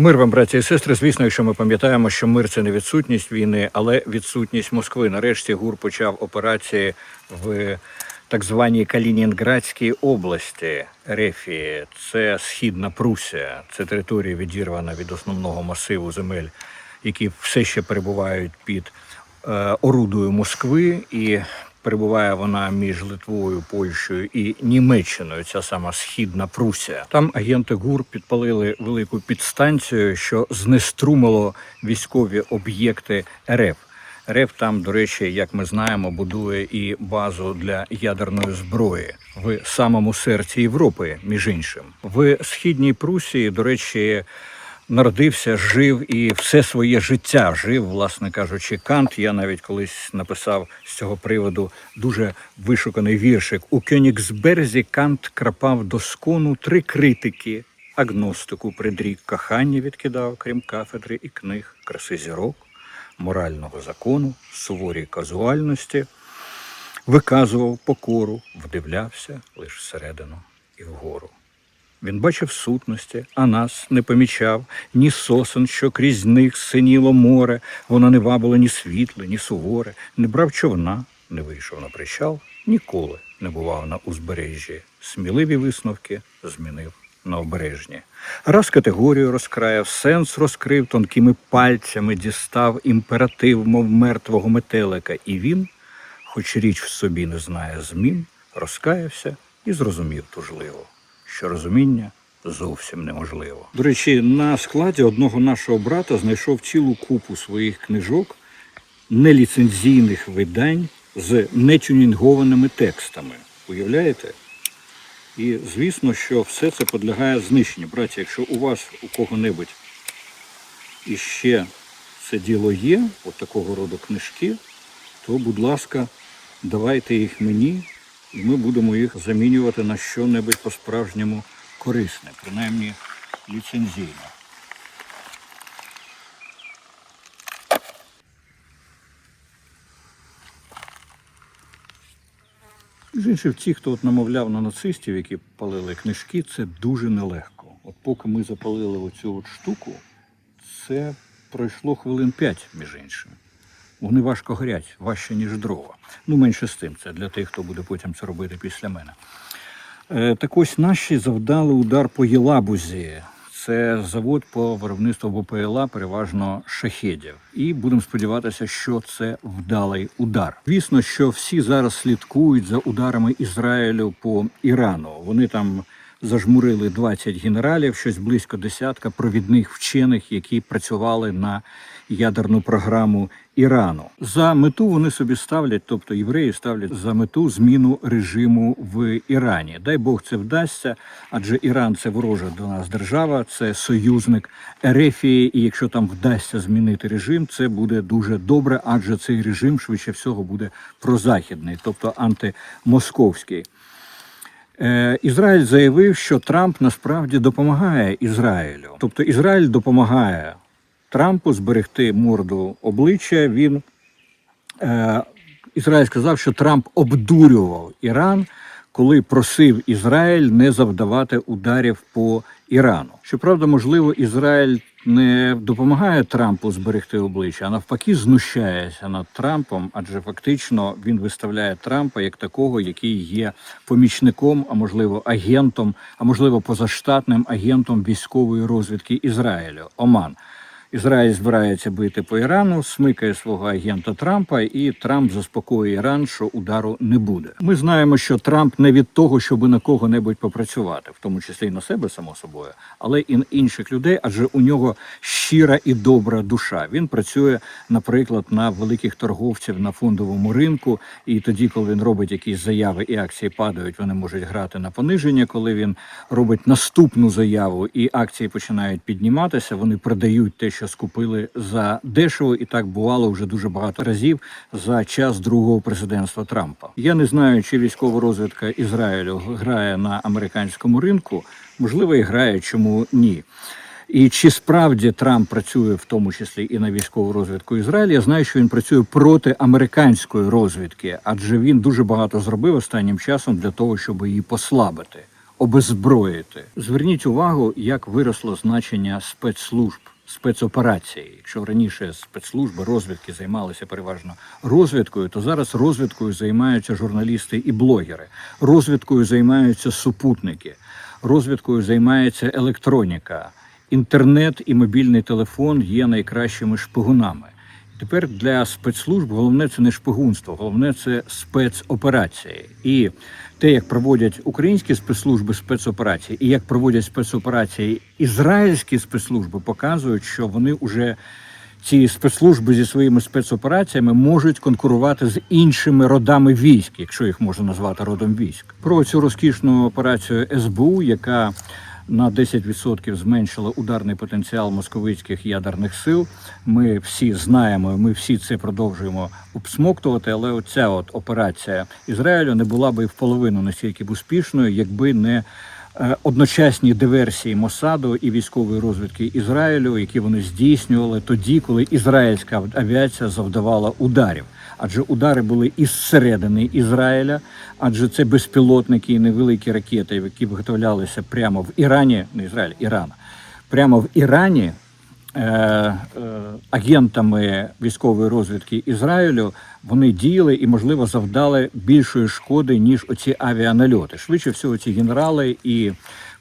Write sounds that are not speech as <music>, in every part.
Мир вам, браті і сестри. Звісно, якщо ми пам'ятаємо, що мир це не відсутність війни, але відсутність Москви. Нарешті ГУР почав операції в так званій Калінінградській області Рефії. Це східна Прусія, це територія відірвана від основного масиву земель, які все ще перебувають під е, орудою Москви і. Перебуває вона між Литвою, Польщею і Німеччиною. Ця сама східна Прусія. Там агенти ГУР підпалили велику підстанцію, що знеструмило військові об'єкти РФ. РФ там, до речі, як ми знаємо, будує і базу для ядерної зброї в самому серці Європи, між іншим. В східній Прусії, до речі, народився, жив і все своє життя жив, власне кажучи, Кант. Я навіть колись написав з цього приводу дуже вишуканий віршик. У Кьонігсберзі Кант крапав до скону три критики. Агностику предрік кохання відкидав, крім кафедри і книг, краси зірок, морального закону, суворій казуальності, виказував покору, вдивлявся лиш всередину і вгору. Він бачив сутності, а нас не помічав, ні сосен, що крізь них синіло море, воно не вабило ні світле, ні суворе, не брав човна, не вийшов на причал, ніколи не бував на узбережжі. Сміливі висновки змінив на обережні. Раз категорію розкраяв, сенс розкрив, тонкими пальцями дістав імператив, мов мертвого метелика, і він, хоч річ в собі не знає змін, розкаявся і зрозумів тужливо що розуміння зовсім неможливо. До речі, на складі одного нашого брата знайшов цілу купу своїх книжок, неліцензійних видань з нетюнінгованими текстами. Уявляєте? І звісно, що все це підлягає знищенню. Браті, якщо у вас у кого-небудь іще це діло є, от такого роду книжки, то, будь ласка, давайте їх мені, і ми будемо їх замінювати на що-небудь по-справжньому корисне, принаймні ліцензійне. З інших, ті, хто от намовляв на нацистів, які палили книжки, це дуже нелегко. От поки ми запалили оцю от штуку, це пройшло хвилин 5, між іншим. Вони важко горять, важче, ніж дрова. Ну, менше з тим, це для тих, хто буде потім це робити після мене. Е, так ось наші завдали удар по Єлабузі. Це завод по виробництву БПЛА, переважно шахедів. І будемо сподіватися, що це вдалий удар. Звісно, що всі зараз слідкують за ударами Ізраїлю по Ірану. Вони там зажмурили 20 генералів, щось близько десятка провідних вчених, які працювали на ядерну програму Ірану. За мету вони собі ставлять, тобто євреї ставлять за мету зміну режиму в Ірані. Дай Бог це вдасться, адже Іран це ворожа до нас держава, це союзник Ерефії. І якщо там вдасться змінити режим, це буде дуже добре, адже цей режим швидше всього буде прозахідний, тобто антимосковський. Е, Ізраїль заявив, що Трамп насправді допомагає Ізраїлю. Тобто Ізраїль допомагає Трампу зберегти морду обличчя. Він е, Ізраїль сказав, що Трамп обдурював Іран, коли просив Ізраїль не завдавати ударів по Ірану. Щоправда, можливо, Ізраїль не допомагає Трампу зберегти обличчя, а навпаки, знущається над Трампом, адже фактично він виставляє Трампа як такого, який є помічником, а можливо, агентом, а можливо, позаштатним агентом військової розвідки Ізраїлю. Оман. Ізраїль збирається бити по Ірану, смикає свого агента Трампа, і Трамп заспокоює Іран, що удару не буде. Ми знаємо, що Трамп не від того, щоб на кого-небудь попрацювати, в тому числі і на себе, само собою, але і на інших людей, адже у нього щира і добра душа. Він працює, наприклад, на великих торговців на фондовому ринку. І тоді, коли він робить якісь заяви і акції падають, вони можуть грати на пониження. Коли він робить наступну заяву і акції починають підніматися, вони продають те, що скупили за дешево, і так бувало вже дуже багато разів за час другого президентства Трампа. Я не знаю, чи військова розвідка Ізраїлю грає на американському ринку. Можливо, і грає, чому ні. І чи справді Трамп працює в тому числі і на військову розвідку Ізраїля? Я знаю, що він працює проти американської розвідки, адже він дуже багато зробив останнім часом для того, щоб її послабити. обезброїти. Зверніть увагу, як виросло значення спецслужб. Спецоперації. Якщо раніше спецслужби розвідки займалися переважно розвідкою, то зараз розвідкою займаються журналісти і блогери. Розвідкою займаються супутники, розвідкою займається електроніка. Інтернет і мобільний телефон є найкращими шпигунами. Тепер для спецслужб головне це не шпигунство, головне це спецоперації. І те, як проводять українські спецслужби спецоперації, і як проводять спецоперації ізраїльські спецслужби, показують, що вони вже ці спецслужби зі своїми спецопераціями можуть конкурувати з іншими родами військ, якщо їх можна назвати родом військ. Про цю розкішну операцію СБУ, яка на 10% зменшила ударний потенціал московицьких ядерних сил. Ми всі знаємо, ми всі це продовжуємо обсмоктувати. Але оця от операція Ізраїлю не була би в половину настільки б успішною, якби не е, одночасні диверсії Мосаду і військової розвідки Ізраїлю, які вони здійснювали тоді, коли ізраїльська авіація завдавала ударів. Адже удари були із середини Ізраїля, адже це безпілотники і невеликі ракети, які виготовлялися прямо в Ірані, не Ізраїль, Ірана, прямо в Ірані е, е, агентами військової розвідки Ізраїлю вони діяли і, можливо, завдали більшої шкоди, ніж оці авіанальоти. Швидше всього, ці генерали і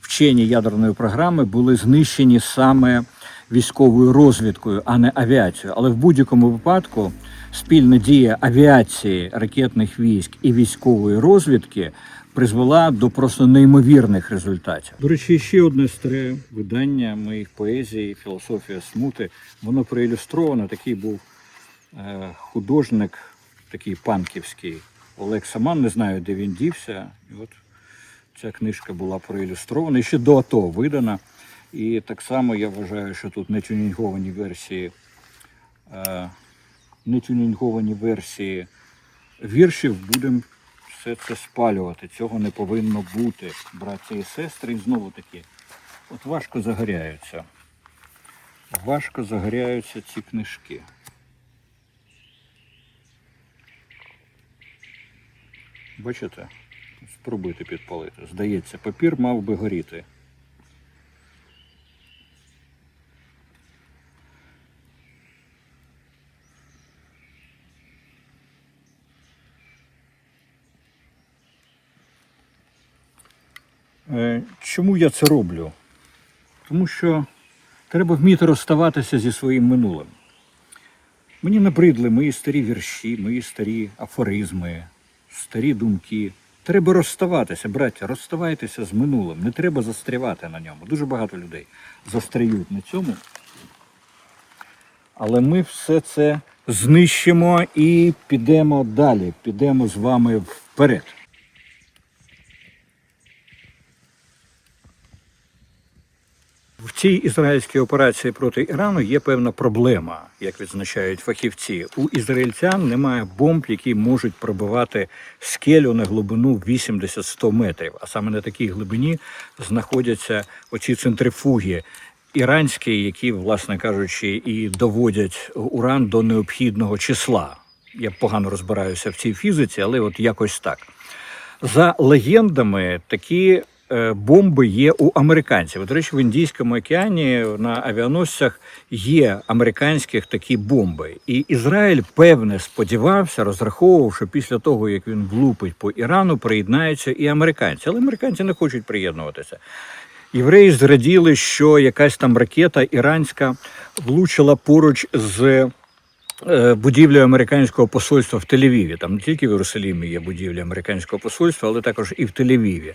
вчені ядерної програми були знищені саме військовою розвідкою, а не авіацією. Але в будь-якому випадку спільна дія авіації, ракетних військ і військової розвідки призвела до просто неймовірних результатів. До речі, ще одне старе видання моїх поезій, філософія смути. Воно проілюстровано. Такий був е, художник, такий панківський Олег Саман. Не знаю, де він дівся. І от ця книжка була проілюстрована і ще до АТО видана. І так само я вважаю, що тут не тюнінговані версії, е, не тюнінговані версії віршів будемо все це спалювати. Цього не повинно бути, браття і сестри. І знову таки, от важко загоряються. Важко загоряються ці книжки. Бачите? Спробуйте підпалити. Здається, папір мав би горіти. Е, Чому я це роблю? Тому що треба вміти розставатися зі своїм минулим. Мені набридли мої старі вірші, мої старі афоризми, старі думки. Треба розставатися, браття, розставайтеся з минулим. Не треба застрявати на ньому. Дуже багато людей застряють на цьому. Але ми все це знищимо і підемо далі. Підемо з вами вперед. В цій ізраїльській операції проти Ірану є певна проблема, як відзначають фахівці. У ізраїльтян немає бомб, які можуть пробивати скелю на глибину 80-100 метрів. А саме на такій глибині знаходяться оці центрифуги іранські, які, власне кажучи, і доводять уран до необхідного числа. Я погано розбираюся в цій фізиці, але от якось так. За легендами, такі бомби є у американців. До речі, в Індійському океані на авіаносцях є американських такі бомби. І Ізраїль, певне, сподівався, розраховував, що після того, як він влупить по Ірану, приєднаються і американці. Але американці не хочуть приєднуватися. Євреї зраділи, що якась там ракета іранська влучила поруч з е, будівлею американського посольства в Тель-Авіві. Там не тільки в Єрусалімі є будівля американського посольства, але також і в Тель-Авіві.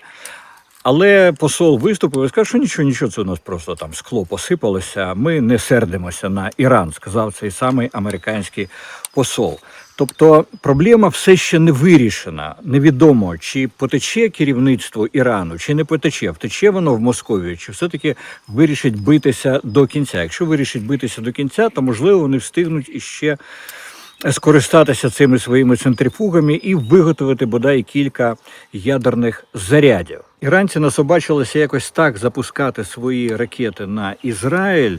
Але посол виступив і сказав, що нічого, нічого, це у нас просто там скло посипалося. Ми не сердимося на Іран, сказав цей самий американський посол. Тобто проблема все ще не вирішена. Невідомо, чи потече керівництво Ірану, чи не потече. Втече воно в Московію, чи все-таки вирішить битися до кінця. Якщо вирішить битися до кінця, то можливо вони встигнуть іще скористатися цими своїми центрифугами і виготовити бодай кілька ядерних зарядів. Іранці насобачилися якось так запускати свої ракети на Ізраїль.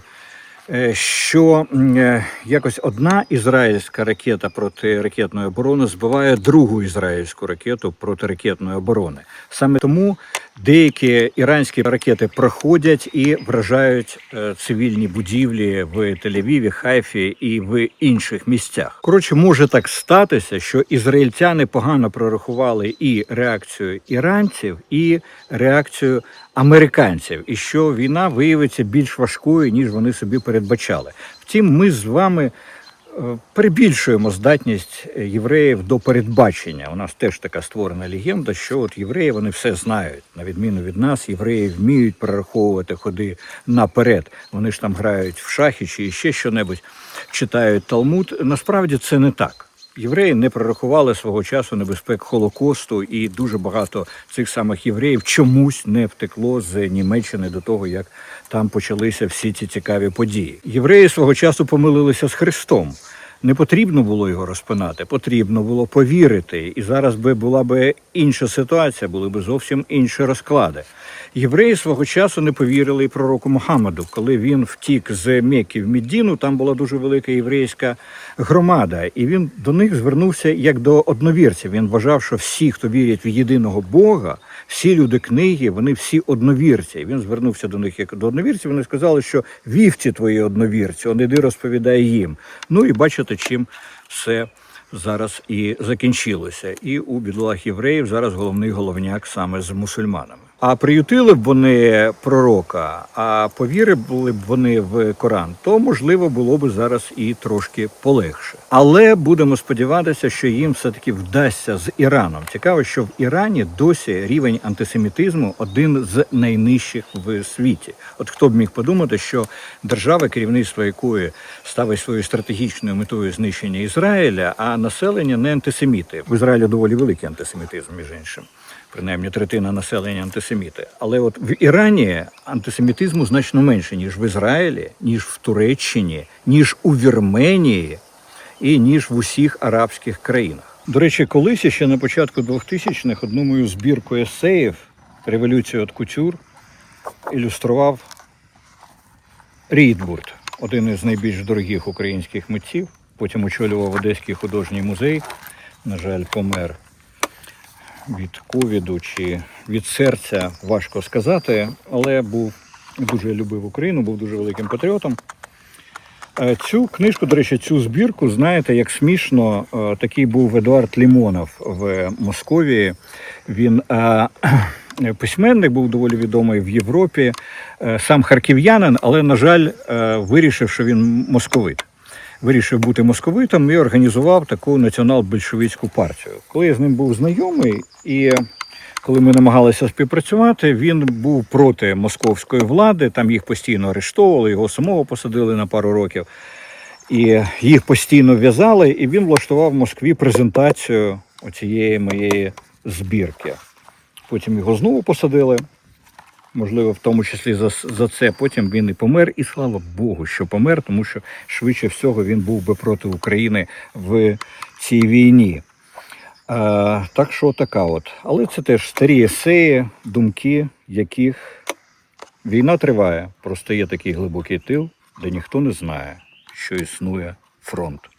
е, Що е, якось одна ізраїльська ракета протиракетної оборони збиває другу ізраїльську ракету протиракетної оборони. Саме тому Деякі іранські ракети проходять і вражають е, цивільні будівлі в Тель-Авіві, Хайфі і в інших місцях. Коротше, може так статися, що ізраїльтяни погано прорахували і реакцію іранців, і реакцію американців, і що війна виявиться більш важкою ніж вони собі передбачали. Втім, ми з вами перебільшуємо здатність євреїв до передбачення. У нас теж така створена легенда, що от євреї вони все знають. На відміну від нас, євреї вміють прораховувати ходи наперед. Вони ж там грають в шахи чи ще що-небудь, читають Талмуд. Насправді це не так. Євреї не прорахували свого часу небезпек Холокосту, і дуже багато цих самих євреїв чомусь не втекло з Німеччини до того, як там почалися всі ці цікаві події. Євреї свого часу помилилися з Христом. Не потрібно було його розпинати, потрібно було повірити. І зараз би була би інша ситуація, були б зовсім інші розклади. Євреї свого часу не повірили і пророку Мухаммаду, коли він втік з Мекки в Медіну, там була дуже велика єврейська громада, і він до них звернувся як до одновірців. Він вважав, що всі, хто вірять в єдиного Бога, всі люди книги, вони всі одновірці. Він звернувся до них як до одновірців. Вони сказали, що вівці твої одновірці, он іди розповідає їм. Ну і бачите, чим все зараз і закінчилося. І у бідолах євреїв зараз головний головняк саме з мусульманами. А приютили б вони пророка, а повірили б вони в Коран, то можливо було б зараз і трошки полегше. Але будемо сподіватися, що їм все таки вдасться з Іраном. Цікаво, що в Ірані досі рівень антисемітизму один з найнижчих в світі. От хто б міг подумати, що держава, керівництво якої ставить своєю стратегічною метою знищення Ізраїля, а населення не антисеміти. В Ізраїлі доволі великий антисемітизм, між іншим. Принаймні третина населення антисеміти. Але от в Ірані антисемітизму значно менше, ніж в Ізраїлі, ніж в Туреччині, ніж у Вірменії і ніж в усіх арабських країнах. До речі, колись ще на початку 2000-х одну мою збірку есеїв Революцію від кутюр ілюстрував Рідбурт, один із найбільш дорогих українських митців. Потім очолював Одеський художній музей. На жаль, помер від ковіду чи від серця, важко сказати, але був дуже любив Україну, був дуже великим патріотом. Е, Цю книжку, до речі, цю збірку, знаєте, як смішно, е, такий був Едуард Лімонов в Московії. Він е, <clears throat> письменник був доволі відомий в Європі, сам харків'янин, але, на жаль, вирішив, що він московит. Вирішив бути московитом і організував таку націонал-більшовицьку партію. Коли я з ним був знайомий, і коли ми намагалися співпрацювати, він був проти московської влади. Там їх постійно арештовували, його самого посадили на пару років. І їх постійно в'язали, і він влаштував в Москві презентацію оцієї моєї збірки. Потім його знову посадили. Можливо, в тому числі за, за це потім він і помер. І слава Богу, що помер, тому що швидше всього він був би проти України в цій війні. А, так що така от. Але це теж старі есеї, думки, яких війна триває. Просто є такий глибокий тил, де ніхто не знає, що існує фронт.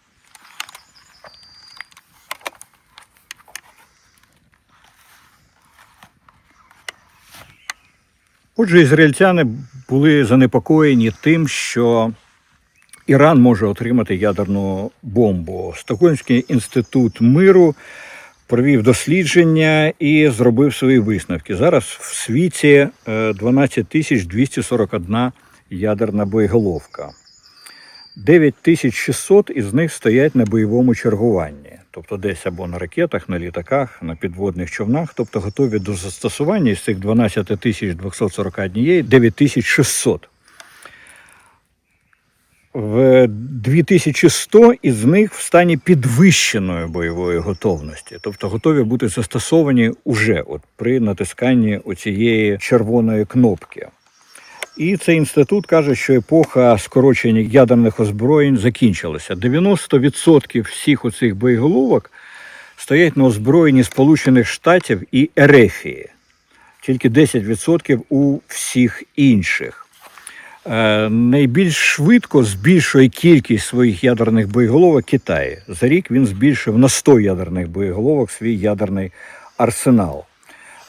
Отже, ізраїльтяни були занепокоєні тим, що Іран може отримати ядерну бомбу. Стокгольмський інститут миру провів дослідження і зробив свої висновки. Зараз в світі е, 12 тисяч 241 ядерна боєголовка. 9600 із них стоять на бойовому чергуванні, тобто десь або на ракетах, на літаках, на підводних човнах, тобто готові до застосування із цих 12 241 9600. В 2100 із них в стані підвищеної бойової готовності, тобто готові бути застосовані уже от при натисканні оцієї червоної кнопки. І цей інститут каже, що епоха скорочення ядерних озброєнь закінчилася. 90% всіх оцих боєголовок стоять на озброєнні Сполучених Штатів і Ерефії, тільки 10% у всіх інших. Е, найбільш швидко збільшує кількість своїх ядерних боєголовок Китай. За рік він збільшив на 100 ядерних боєголовок свій ядерний арсенал.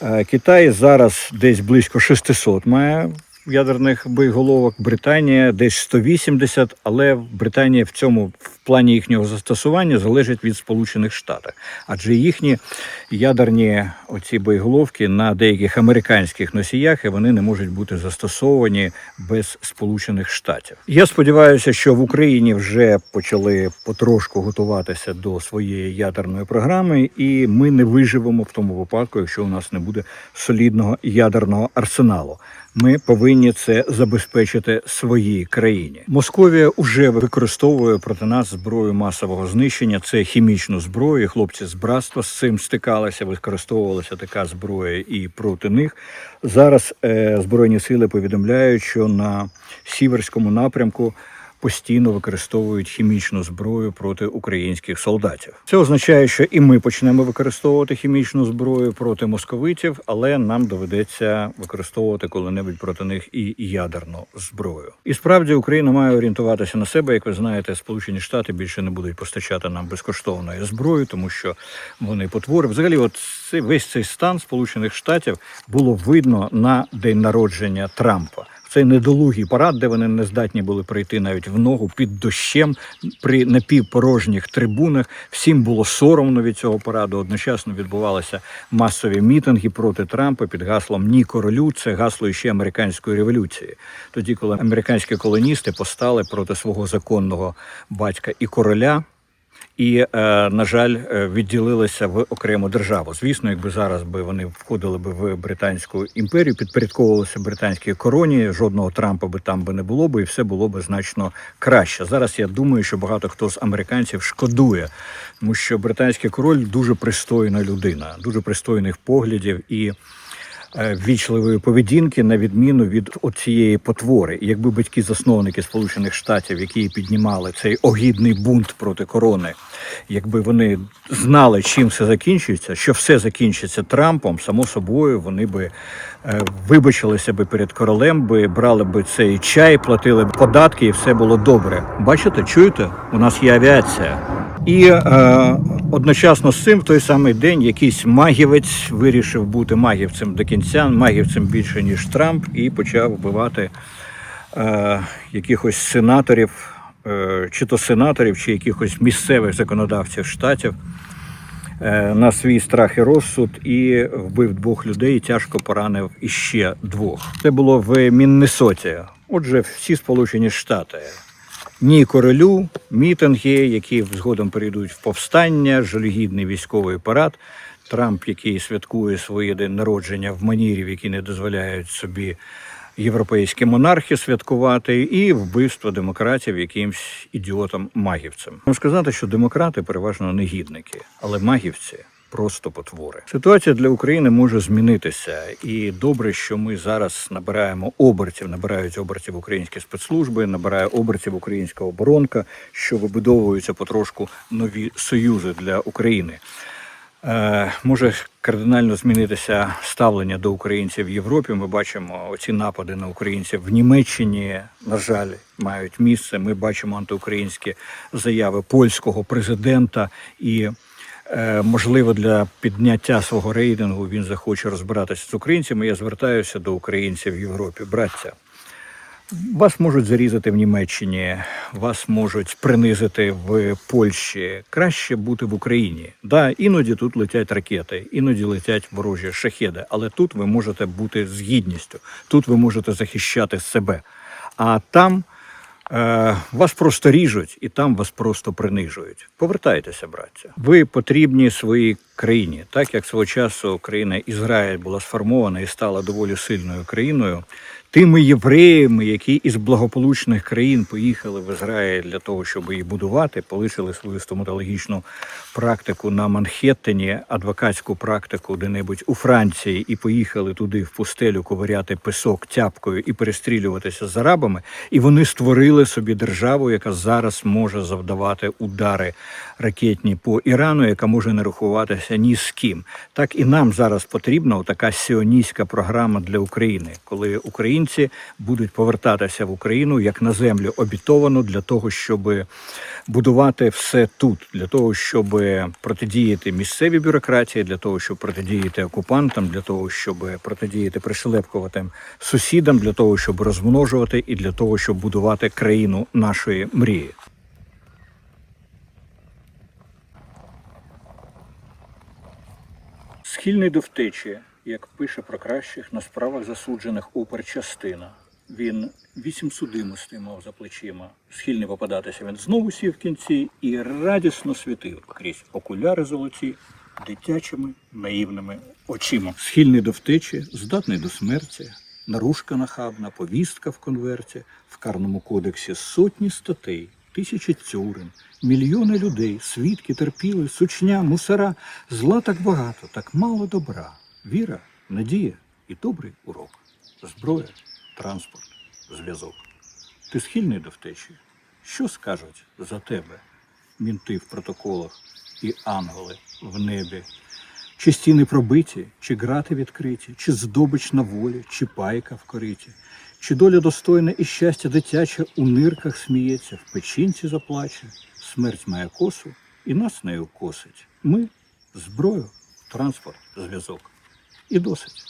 Е, Китай зараз десь близько 600 має ядерних боєголовок, Британія десь 180, але Британія в цьому в плані їхнього застосування залежить від Сполучених Штатів. Адже їхні ядерні оці боєголовки на деяких американських носіях і вони не можуть бути застосовані без Сполучених Штатів. Я сподіваюся, що в Україні вже почали потрошку готуватися до своєї ядерної програми, і ми не виживемо в тому випадку, якщо у нас не буде солідного ядерного арсеналу. Ми повинні це забезпечити своїй країні. Московія вже використовує проти нас зброю масового знищення. Це хімічну зброю. Хлопці з братства з цим стикалися, використовувалася така зброя і проти них. Зараз е, збройні сили повідомляють, що на сіверському напрямку постійно використовують хімічну зброю проти українських солдатів. Це означає, що і ми почнемо використовувати хімічну зброю проти московитів, але нам доведеться використовувати коли-небудь проти них і ядерну зброю. І справді Україна має орієнтуватися на себе. Як ви знаєте, Сполучені Штати більше не будуть постачати нам безкоштовної зброї, тому що вони потвори. Взагалі, от цей весь цей стан Сполучених Штатів було видно на день народження Трампа цей недолугий парад, де вони не здатні були прийти навіть в ногу під дощем при напівпорожніх трибунах. Всім було соромно від цього параду. Одночасно відбувалися масові мітинги проти Трампа під гаслом Ні королю. Це гасло ще американської революції. Тоді, коли американські колоністи постали проти свого законного батька і короля і, е, на жаль, е, відділилися в окрему державу. Звісно, якби зараз би вони входили би в британську імперію, підпорядковувалися британській короні, жодного Трампа би там би не було би, і все було би значно краще. Зараз я думаю, що багато хто з американців шкодує, тому що британський король дуже пристойна людина, дуже пристойних поглядів і. Е, Ввічливої поведінки на відміну від цієї потвори, І якби батьки-засновники Сполучених Штатів, які піднімали цей огідний бунт проти корони, якби вони знали, чим все закінчується, що все закінчиться Трампом, само собою вони би вибачилися би перед королем, би брали би цей чай, платили б податки, і все було добре. Бачите, чуєте? У нас є авіація. І е, одночасно з цим, в той самий день, якийсь магівець вирішив бути магівцем до кінця, магівцем більше ніж Трамп, і почав вбивати е, якихось сенаторів, е, чи то сенаторів, чи якихось місцевих законодавців штатів е, на свій страх і розсуд і вбив двох людей, і тяжко поранив іще двох. Це було в Міннесоті. Отже, всі Сполучені Штати. Ні королю, мітинги, які згодом перейдуть в повстання, жалюгідний військовий парад. Трамп, який святкує своє день народження в манірі, які не дозволяють собі європейські монархи святкувати, і вбивство демократів якимсь ідіотом магівцем. Можу сказати, що демократи переважно негідники, але магівці. Просто потвори. Ситуація для України може змінитися, і добре, що ми зараз набираємо обертів, набирають обертів українські спецслужби, набирає обертів українська оборонка, що вибудовуються потрошку нові союзи для України. Е, може кардинально змінитися ставлення до українців в Європі. Ми бачимо оці напади на українців в Німеччині. На жаль, мають місце. Ми бачимо антиукраїнські заяви польського президента і. е, Можливо, для підняття свого рейтингу він захоче розбиратися з українцями. Я звертаюся до українців в Європі. Браття, вас можуть зарізати в Німеччині, вас можуть принизити в Польщі. Краще бути в Україні. Да, іноді тут летять ракети, іноді летять ворожі шахеди, але тут ви можете бути з гідністю, тут ви можете захищати себе. А там е, вас просто ріжуть і там вас просто принижують. Повертайтеся, браття. Ви потрібні своїй країні, так як свого часу країна Ізраїль була сформована і стала доволі сильною країною тими євреями, які із благополучних країн поїхали в Ізраїль для того, щоб її будувати, полишили свою стоматологічну практику на Манхеттені, адвокатську практику де-небудь у Франції, і поїхали туди в пустелю ковиряти песок тяпкою і перестрілюватися з арабами. І вони створили собі державу, яка зараз може завдавати удари ракетні по Ірану, яка може не рахуватися ні з ким. Так і нам зараз потрібна така сіоністська програма для України, коли українці українці будуть повертатися в Україну як на землю обітовану для того, щоб будувати все тут, для того, щоб протидіяти місцевій бюрократії, для того, щоб протидіяти окупантам, для того, щоб протидіяти пришелепкуватим сусідам, для того, щоб розмножувати і для того, щоб будувати країну нашої мрії. Схильний до втечі, як пише про кращих на справах засуджених оперчастина. Він вісім судимостей мав за плечима. Схильний попадатися він знову сів в кінці і радісно світив крізь окуляри золоті дитячими наївними очима. Схильний до втечі, здатний до смерті, наружка нахабна, повістка в конверті, в карному кодексі сотні статей, тисячі тюрем, мільйони людей, свідки терпіли, сучня, мусора, зла так багато, так мало добра, віра, надія і добрий урок, зброя, транспорт, зв'язок. Ти схильний до втечі? Що скажуть за тебе? Мінти в протоколах і ангели в небі. Чи стіни пробиті, чи грати відкриті, чи здобич на волі, чи пайка в кориті, чи доля достойна і щастя дитяче у нирках сміється, в печінці заплаче, смерть має косу і нас нею косить. Ми зброю, транспорт, зв'язок. І досить.